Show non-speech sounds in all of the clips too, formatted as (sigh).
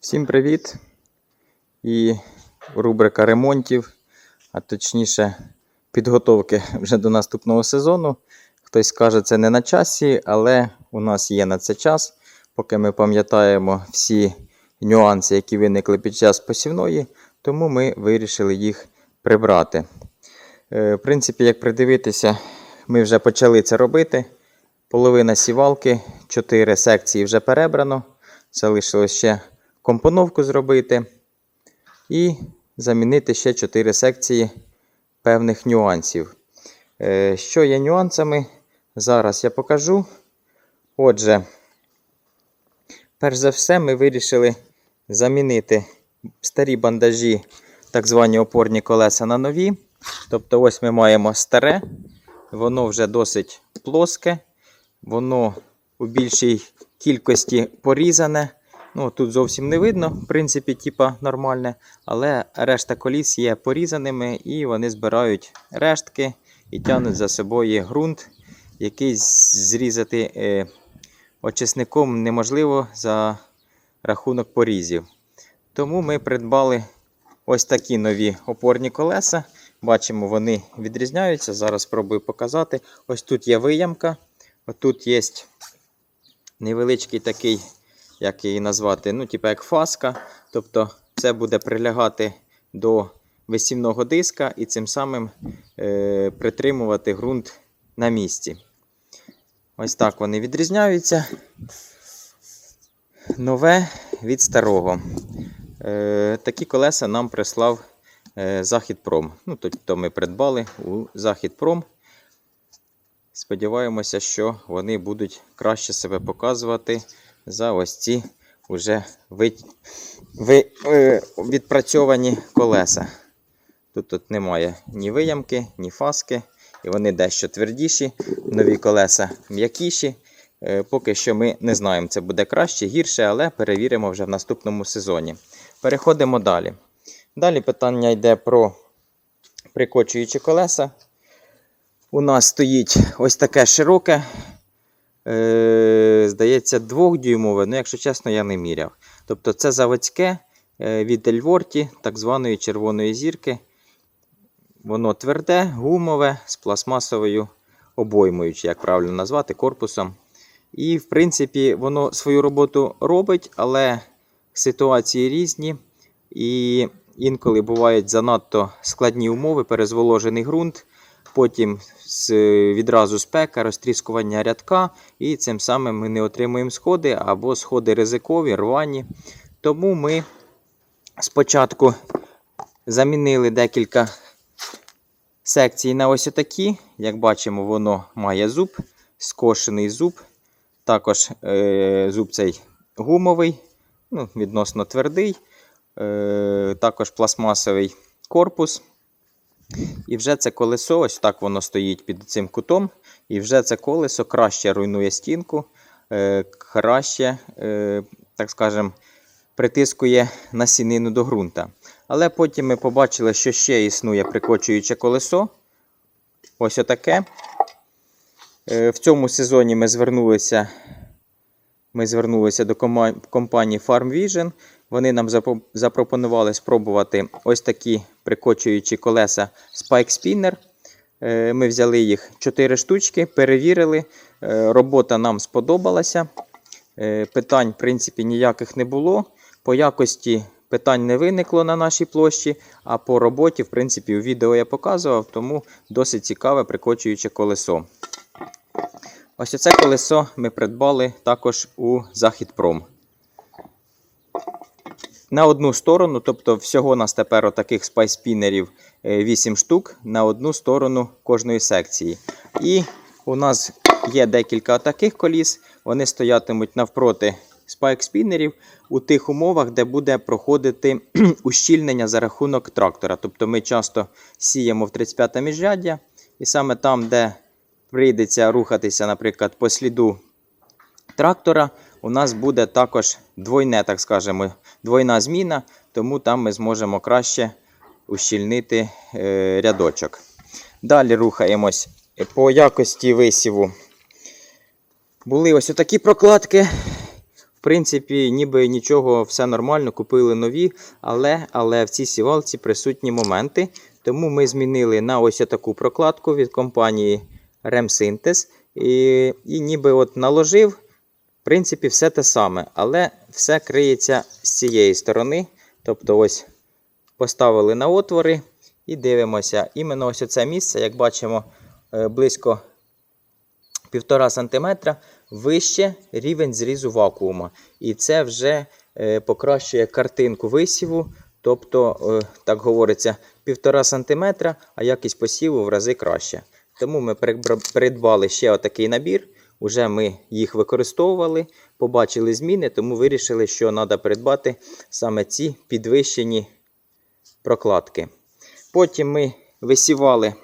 Всім привіт! І рубрика ремонтів, а точніше підготовки вже до наступного сезону. Хтось скаже, це не на часі, але у нас є на це час, поки ми пам'ятаємо всі нюанси, які виникли під час посівної, тому ми вирішили їх прибрати. Е, В принципі, як придивитися, ми вже почали це робити. Половина сівалки, 4 секції вже перебрано. Залишилось ще компоновку зробити і замінити ще 4 секції певних нюансів. Е, Що є нюансами? Зараз я покажу. Отже, перш за все, ми вирішили замінити старі бандажі, так звані опорні колеса на нові. Тобто, ось ми маємо старе, воно вже досить плоске, воно у більшій кількості порізане. Ну, тут зовсім не видно, в принципі, типа нормальне, але решта коліс є порізаними і вони збирають рештки і тягнуть за собою ґрунт, який зрізати е, очисником неможливо за рахунок порізів. Тому ми придбали ось такі нові опорні колеса. Бачимо, вони відрізняються. Зараз спробую показати. Ось тут є виямка, отут є невеличкий такий, як її назвати, ну, типу як фаска. Тобто це буде прилягати до висівного диска і цим самим е, притримувати ґрунт на місці. Ось так вони відрізняються. Нове від старого. Е, такі колеса нам прислав е, Західпром. Ну, тобто ми придбали у Західпром. Сподіваємося, що вони будуть краще себе показувати за ось ці вже ви, е, відпрацьовані колеса. Тут, тут немає ні виямки, ні фаски, і вони дещо твердіші, нові колеса м'якіші. Е, Поки що ми не знаємо, це буде краще, гірше, але перевіримо вже в наступному сезоні. Переходимо далі. Далі питання йде про прикочуючі колеса. У нас стоїть ось таке широке, е, здається, двохдюймове, ну, якщо чесно, я не міряв. Тобто це заводське е, від Ельворті, так званої червоної зірки. Воно тверде, гумове, з пластмасовою обоймою, чи як правильно назвати, корпусом. І, в принципі, воно свою роботу робить, але ситуації різні. І інколи бувають занадто складні умови, перезволожений ґрунт, потім відразу спека, розтріскування рядка, і цим самим ми не отримуємо сходи або сходи ризикові, рвані. Тому ми спочатку замінили декілька секцій на ось отакі. Як бачимо, воно має зуб, скошений зуб. Також е, зуб цей гумовий, ну, відносно твердий. Е, також пластмасовий корпус. І вже це колесо, ось так воно стоїть під цим кутом. І вже це колесо краще руйнує стінку, е, краще, е, так скажем, притискує насінину до ґрунта. Але потім ми побачили, що ще існує прикочуюче колесо. Ось отаке. Е, В цьому сезоні ми звернулися, ми звернулися до компанії Farm Vision. Вони нам запропонували спробувати ось такі прикочуючі колеса Spike Spinner. Е, Ми взяли їх 4 штучки, перевірили. Е, Робота нам сподобалася. Е, Питань, в принципі, ніяких не було. По якості питань не виникло на нашій площі, а по роботі, в принципі, у відео я показував, тому досить цікаве прикочуюче колесо. Ось оце колесо ми придбали також у Західпром. На одну сторону, тобто всього у нас тепер отаких спайспінерів 8 штук на одну сторону кожної секції. І у нас є декілька таких коліс, вони стоятимуть навпроти спайк-спінерів у тих умовах, де буде проходити (clears throat) ущільнення за рахунок трактора. Тобто ми часто сіємо в 35 міжряддя, і саме там, де прийдеться рухатися, наприклад, по сліду трактора, у нас буде також двойне, так скажемо, двойна зміна, тому там ми зможемо краще ущільнити е, рядочок. Далі рухаємось по якості висіву. Були ось такі прокладки. В принципі, ніби нічого, все нормально, купили нові, але, але в цій сівалці присутні моменти. Тому ми змінили на ось таку прокладку від компанії Remsyntes. І, і ніби от наложив, принципі, все те саме, але все криється з цієї сторони. Тобто, ось поставили на отвори і дивимося. Іменно ось це місце, як бачимо, е, близько 1,5 см вище рівень зрізу вакуума. І це вже е, покращує картинку висіву. Тобто, е, так говориться, 1,5 см, а якість посіву в рази краще. Тому ми придбали ще отакий набір. Уже ми їх використовували, побачили зміни, тому вирішили, що треба придбати саме ці підвищені прокладки. Потім ми висівали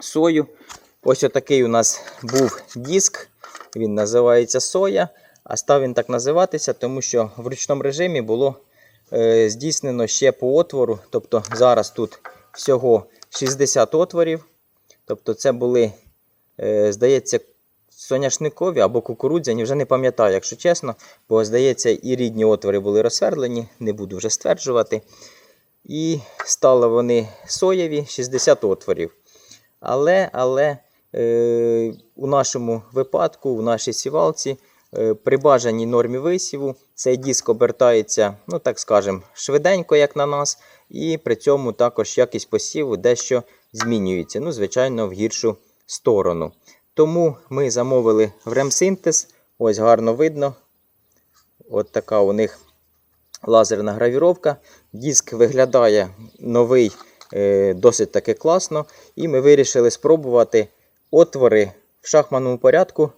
сою. Ось отакий у нас був диск. Він називається соя. А став він так називатися, тому що в ручному режимі було е, здійснено ще по отвору. Тобто зараз тут всього 60 отворів. Тобто це були, е, здається, соняшникові або кукурудзяні, вже не пам'ятаю, якщо чесно, бо здається, і рідні отвори були розсвердлені, не буду вже стверджувати. І стали вони соєві 60 отворів. Але, але е, у нашому випадку, у нашій сівалці, е, при бажаній нормі висіву, цей диск обертається, ну так скажемо, швиденько, як на нас, і при цьому також якість посіву дещо змінюється. Ну, звичайно, в гіршу сторону. Тому ми замовили в ремсинтез. Ось гарно видно. От така у них лазерна гравіровка. Диск виглядає новий, е, досить таки класно. І ми вирішили спробувати отвори в шахманному порядку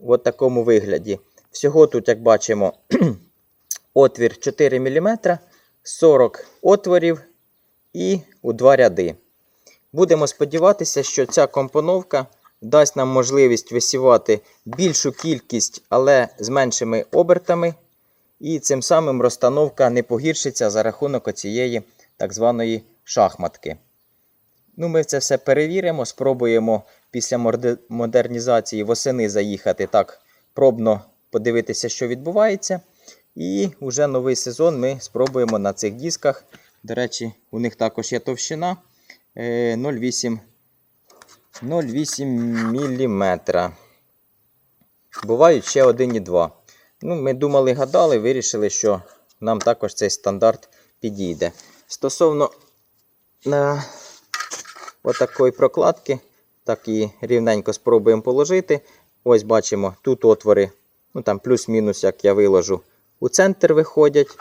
в такому вигляді. Всього тут, як бачимо, (clears throat) отвір 4 мм, 40 отворів і у два ряди. Будемо сподіватися, що ця компоновка дасть нам можливість висівати більшу кількість, але з меншими обертами. І цим самим розстановка не погіршиться за рахунок цієї так званої шахматки. Ну, Ми це все перевіримо, спробуємо після модернізації восени заїхати так пробно подивитися, що відбувається. І вже новий сезон ми спробуємо на цих дисках. До речі, у них також є товщина е, 0,8 0,8 мм. Бувають ще 1,2. Ну, ми думали, гадали, вирішили, що нам також цей стандарт підійде. Стосовно е, отакої прокладки, так і рівненько спробуємо положити. Ось бачимо, тут отвори, ну там плюс-мінус, як я виложу, у центр виходять.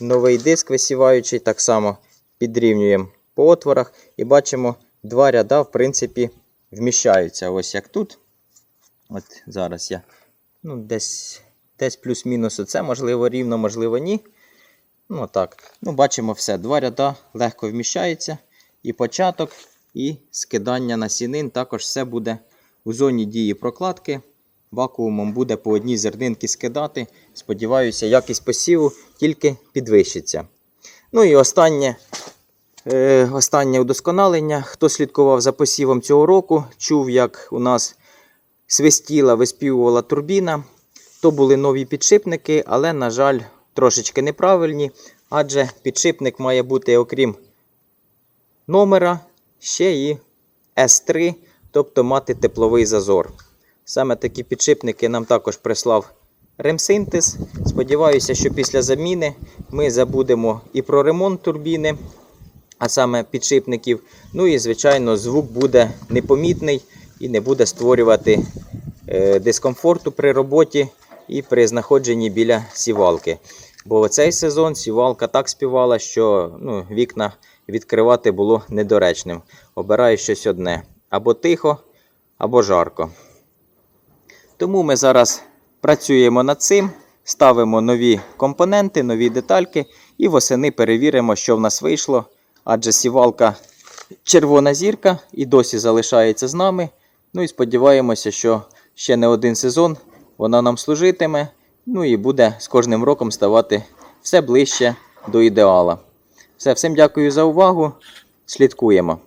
Новий диск висіваючий, так само підрівнюємо по отворах. І бачимо, два ряда, в принципі, вміщаються. Ось як тут. От зараз я ну, десь, десь плюс-мінус оце, можливо, рівно, можливо, ні. Ну так. Ну, бачимо все. Два ряда легко вміщаються. І початок, і скидання насінин. Також все буде у зоні дії прокладки. Вакуумом буде по одній зернинки скидати. Сподіваюся, якість посіву тільки підвищиться. Ну і останнє, останнє удосконалення. Хто слідкував за посівом цього року, чув, як у нас свистіла, виспівувала турбіна. То були нові підшипники, але, на жаль, трошечки неправильні. Адже підшипник має бути, окрім номера, ще і S3, тобто мати тепловий зазор. Саме такі підшипники нам також прислав Ремсинтез. Сподіваюся, що після заміни ми забудемо і про ремонт турбіни, а саме підшипників. Ну і, звичайно, звук буде непомітний і не буде створювати е, дискомфорту при роботі і при знаходженні біля сівалки. Бо цей сезон сівалка так співала, що ну, вікна відкривати було недоречним. Обираю щось одне: або тихо, або жарко. Тому ми зараз працюємо над цим, ставимо нові компоненти, нові детальки і восени перевіримо, що в нас вийшло. Адже сівалка червона зірка і досі залишається з нами. Ну і сподіваємося, що ще не один сезон вона нам служитиме. Ну і буде з кожним роком ставати все ближче до ідеала. Все, всім дякую за увагу. Слідкуємо.